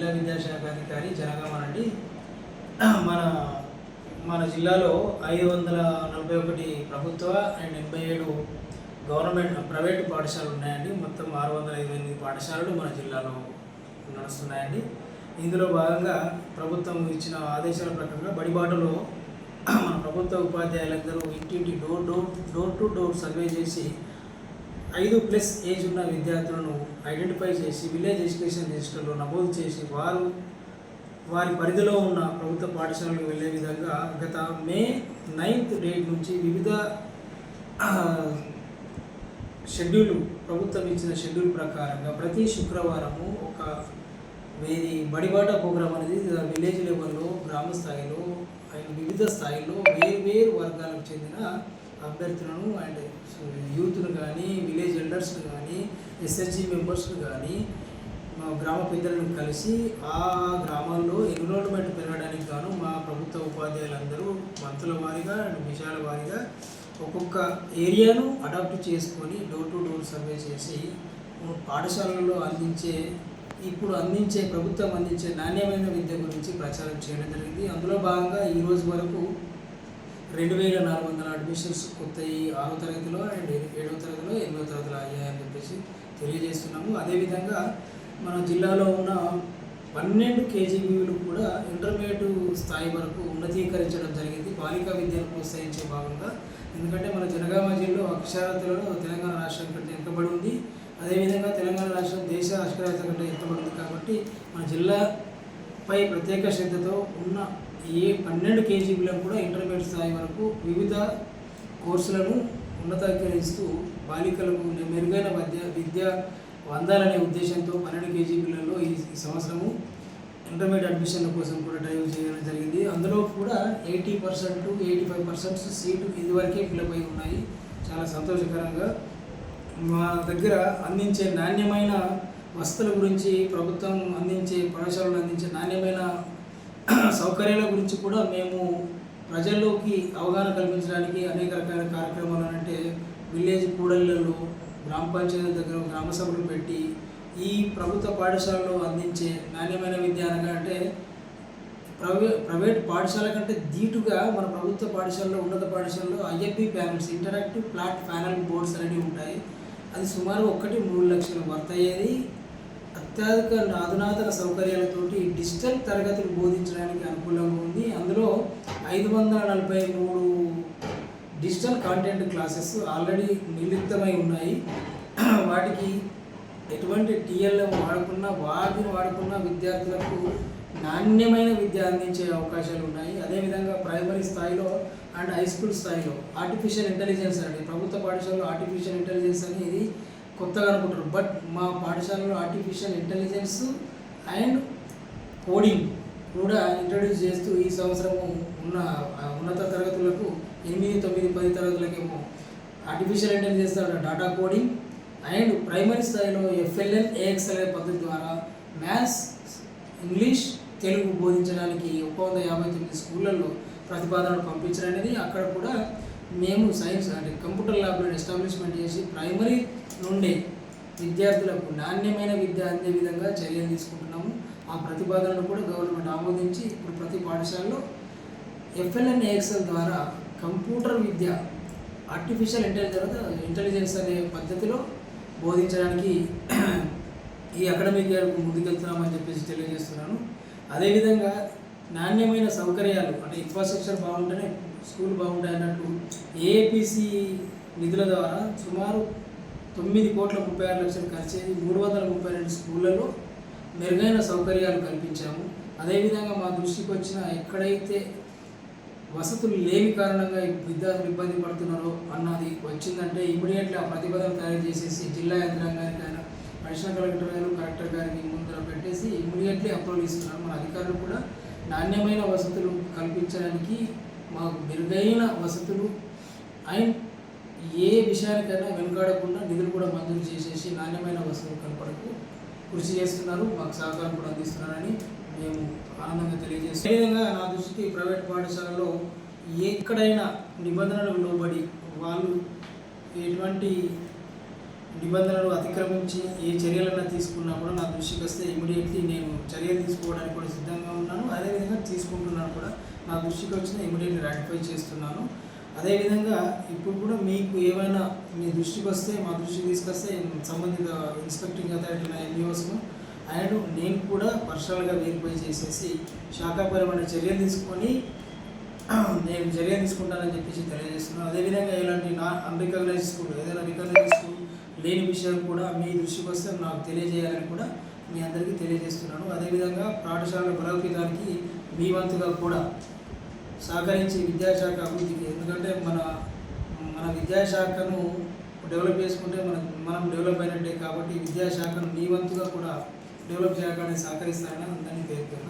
జిల్లా విద్యాశాఖ అధికారి జనగామనండి. మన మన జిల్లాలో ఐదు వందల నలభై ఒకటి ప్రభుత్వ అండ్ ఎనభై ఏడు గవర్నమెంట్ ప్రైవేటు పాఠశాలలు ఉన్నాయండి. మొత్తం ఆరు వందల ఇరవై ఎనిమిది పాఠశాలలు మన జిల్లాలో నడుస్తున్నాయండి. ఇందులో భాగంగా ప్రభుత్వం ఇచ్చిన ఆదేశాల ప్రకారంగా బడిబాటలో మన ప్రభుత్వ ఉపాధ్యాయులందరూ ఇంటింటి door door door to door survey చేసి ఐదు ప్లస్ ఏజ్ ఉన్న విద్యార్థులను ఐడెంటిఫై చేసి విలేజ్ ఎడ్యుకేషన్ రిజిస్టర్లో నమోదు చేసి వారు వారి పరిధిలో ఉన్న ప్రభుత్వ పాఠశాలకు వెళ్ళే విధంగా గత మే నైన్త్ డేట్ నుంచి వివిధ షెడ్యూలు షెడ్యూల్ ప్రభుత్వం ఇచ్చిన షెడ్యూల్ ప్రకారంగా ప్రతి శుక్రవారము ఒక వేది బడిబాట ప్రోగ్రాం అనేది విలేజ్ లెవెల్లో గ్రామ స్థాయిలో అండ్ వివిధ స్థాయిలో వేరు వేరు వర్గాలకు చెందిన అభ్యర్థులను అండ్ యూత్ను కానీ విలేజ్ ఎల్డర్స్ను కానీ ఎస్ఎస్జి మెంబర్స్ను కానీ మా గ్రామ పెద్దలను కలిసి ఆ గ్రామాల్లో ఎన్రోల్మెంట్ పెరగడానికి గాను మా ప్రభుత్వ ఉపాధ్యాయులందరూ మంతుల వారీగా అండ్ విషయాల వారీగా ఒక్కొక్క ఏరియాను అడాప్ట్ చేసుకొని డోర్ టు డోర్ సర్వే చేసి పాఠశాలల్లో అందించే ఇప్పుడు అందించే ప్రభుత్వం అందించే నాణ్యమైన విద్య గురించి ప్రచారం చేయడం జరిగింది. అందులో భాగంగా ఈరోజు వరకు రెండు వేల నాలుగు వందల అడ్మిషన్స్ కొత్తవి ఆరో తరగతిలో అండ్ ఏడవ తరగతిలో ఎనిమిదవ తరగతిలో అయ్యాయని చెప్పేసి తెలియజేస్తున్నాము. అదేవిధంగా మన జిల్లాలో ఉన్న పన్నెండు కేజీబీలు కూడా ఇంటర్మీడియట్ స్థాయి వరకు ఉన్నతీకరించడం జరిగింది. బాలికా విద్యను ప్రోత్సహించే భాగంగా. ఎందుకంటే మన జనగామ జిల్లా అక్షరాస్యతలో తెలంగాణ రాష్ట్రం కంటే వెనుకబడి ఉంది అదేవిధంగా తెలంగాణ రాష్ట్రం దేశ అక్షరాస్యత కంటే వెనుకబడి ఉంది కాబట్టి మన జిల్లాపై ప్రత్యేక శ్రద్ధతో ఉన్న ఏ పన్నెండు కేజీబీలను కూడా ఇంటర్మీడియట్ స్థాయి వరకు వివిధ కోర్సులను ఉన్నతీకరిస్తూ బాలికలకు మెరుగైన విద్య విద్య అందాలనే ఉద్దేశంతో పన్నెండు కేజీబీలలో ఈ ఈ సంవత్సరము ఇంటర్మీడియట్ అడ్మిషన్ల కోసం కూడా డ్రైవ్ చేయడం జరిగింది. అందులో కూడా eighty percent eighty five percent seat ఇదివరకే ఫిలప్ అయి ఉన్నాయి. చాలా సంతోషకరంగా మా దగ్గర అందించే నాణ్యమైన వస్తువుల గురించి ప్రభుత్వం అందించే పాఠశాలలు అందించే నాణ్యమైన సౌకర్యాల గురించి కూడా మేము ప్రజల్లోకి అవగాహన కల్పించడానికి అనేక రకాల కార్యక్రమాలు అంటే విలేజ్ కూడళ్ళలో గ్రామ పంచాయతీ దగ్గర గ్రామ సభలు పెట్టి ఈ ప్రభుత్వ పాఠశాలలో అందించే నాణ్యమైన విద్య అనగా అంటే ప్రైవే ప్రైవేట్ పాఠశాల కంటే ధీటుగా మన ప్రభుత్వ పాఠశాలలో ఉన్నత పాఠశాలలో IFP panels interactive flat panel boards అనేవి ఉంటాయి. అది సుమారు ఒకటి మూడు లక్షలు వర్త్ అయ్యేది అత్యాధునిక అధునాతన సౌకర్యాలతోటి డిజిటల్ తరగతులు బోధించడానికి అనుకూలంగా ఉంది. అందులో ఐదు వందల నలభై మూడు డిజిటల్ కాంటెంట్ క్లాసెస్ ఆల్రెడీ నిర్లిప్తమై ఉన్నాయి. వాటికి ఎటువంటి టీఎల్ఎం వాడకుండా వాటిని వాడకుండా విద్యార్థులకు నాణ్యమైన విద్య అందించే అవకాశాలు ఉన్నాయి. అదేవిధంగా ప్రైమరీ స్థాయిలో అండ్ హై స్కూల్ స్థాయిలో ఆర్టిఫిషియల్ ఇంటెలిజెన్స్ అండి. ప్రభుత్వ పాఠశాలలో ఆర్టిఫిషియల్ ఇంటెలిజెన్స్ అనేది కొత్తగా అనుకుంటారు. బట్ మా పాఠశాలలో ఆర్టిఫిషియల్ ఇంటెలిజెన్స్ అండ్ కోడింగ్ కూడా ఇంట్రడ్యూస్ చేస్తూ ఈ సంవత్సరము ఉన్న ఉన్నత తరగతులకు ఎనిమిది తొమ్మిది పది తరగతులకేమో artificial intelligence data coding and primary స్థాయిలో ఎఫ్ఎల్ఎన్ అనే పద్ధతి ద్వారా మ్యాథ్స్ ఇంగ్లీష్ తెలుగు బోధించడానికి ఒక వంద యాభై తొమ్మిది స్కూళ్ళల్లో ప్రతిపాదనలు పంపించడం అనేది అక్కడ కూడా మేము సైన్స్ అంటే కంప్యూటర్ ల్యాబ్లను ఎస్టాబ్లిష్మెంట్ చేసి ప్రైమరీ నుండి విద్యార్థులకు నాణ్యమైన విద్య అందే విధంగా చర్యలు తీసుకుంటున్నాము. ఆ ప్రతిపాదనను కూడా గవర్నమెంట్ ఆమోదించి ఇప్పుడు ప్రతి పాఠశాలలో ఎఫ్ఎల్ఎన్ ఏఎక్స్ఎల్ ద్వారా కంప్యూటర్ విద్య ఆర్టిఫిషియల్ ఇంటెలిజెన్స్ ఇంటెలిజెన్స్ అనే పద్ధతిలో బోధించడానికి ఈ అకాడమిక్ ఇయర్ ముందుకెళ్తున్నామని చెప్పేసి తెలియజేస్తున్నాను. అదేవిధంగా నాణ్యమైన సౌకర్యాలు అంటే ఇన్ఫ్రాస్ట్రక్చర్ బాగుంటేనే స్కూల్ బాగుంటాయి అన్నట్టు ఏపీసీ నిధుల ద్వారా సుమారు తొమ్మిది కోట్ల ముప్పై ఆరు లక్షలు ఖర్చు అయ్యి మూడు వందల ముప్పై రెండు స్కూళ్ళలో మెరుగైన సౌకర్యాలు కల్పించాము. అదేవిధంగా మా దృష్టికి వచ్చిన ఎక్కడైతే వసతులు లేని కారణంగా విద్యార్థులు ఇబ్బంది పడుతున్నారో అన్నది వచ్చిందంటే ఇమీడియట్లీ ఆ ప్రతిపాదన తయారు చేసేసి జిల్లా యంత్రాంగానికి అయినా అడిషనల్ కలెక్టర్ గారు కలెక్టర్ గారికి ముందర పెట్టేసి ఇమీడియట్లీ అప్రూవల్ ఇస్తున్నారు మన అధికారులు కూడా నాణ్యమైన వసతులు కల్పించడానికి మాకు మెరుగైన వసతులు అండ్ ఏ విషయానికైనా వెనుకాడకుండా నిధులు కూడా మంజూరు చేసేసి నాణ్యమైన వసతులు కల్పడకు కృషి చేస్తున్నారు మాకు సహకారం కూడా అందిస్తున్నారని మేము ఆనందంగా తెలియజేస్తాం అదేవిధంగా నా దృష్టికి ప్రైవేట్ పాఠశాలలో ఎక్కడైనా నిబంధనలు లోబడి వాళ్ళు ఎటువంటి నిబంధనలు అతిక్రమించి ఏ చర్యలన్నా తీసుకున్నా కూడా నా దృష్టికి వస్తే ఇమీడియట్లీ నేను చర్యలు తీసుకోవడానికి కూడా సిద్ధంగా ఉన్నాను. అదేవిధంగా తీసుకుంటున్నాను కూడా. నా దృష్టికి వచ్చిన ఇమీడియట్లీ రాటిఫై చేస్తున్నాను. అదేవిధంగా ఇప్పుడు కూడా మీకు ఏమైనా మీ దృష్టికి వస్తే మా దృష్టికి తీసుకొస్తే సంబంధిత ఇన్స్పెక్టింగ్ అథారిటీ ఎంఈఓస్ను అండ్ నేను కూడా పర్సనల్గా వెరిఫై చేసేసి శాఖాపరమైన చర్యలు తీసుకొని నేను చర్య తీసుకుంటానని చెప్పేసి తెలియజేస్తున్నాను. అదేవిధంగా ఇలాంటి నా అన్రికగ్నైజ్ స్కూల్ ఏదైనా రికగ్నైజ్ స్కూల్ లేని విషయం కూడా మీ దృష్టికి వస్తే నాకు తెలియజేయాలని కూడా మీ అందరికీ తెలియజేస్తున్నాను. అదేవిధంగా పాఠశాల బలోపేతానికి మీ వంతుగా కూడా సహకరించి విద్యాశాఖ అభివృద్ధికి. ఎందుకంటే మన మన విద్యాశాఖను డెవలప్ చేసుకుంటే మన మనం డెవలప్ అయినట్టే కాబట్టి విద్యాశాఖను మీ వంతుగా కూడా డెవలప్ చేయడానికి సహకరిస్తారని అందరినీ పేర్కొన్నాను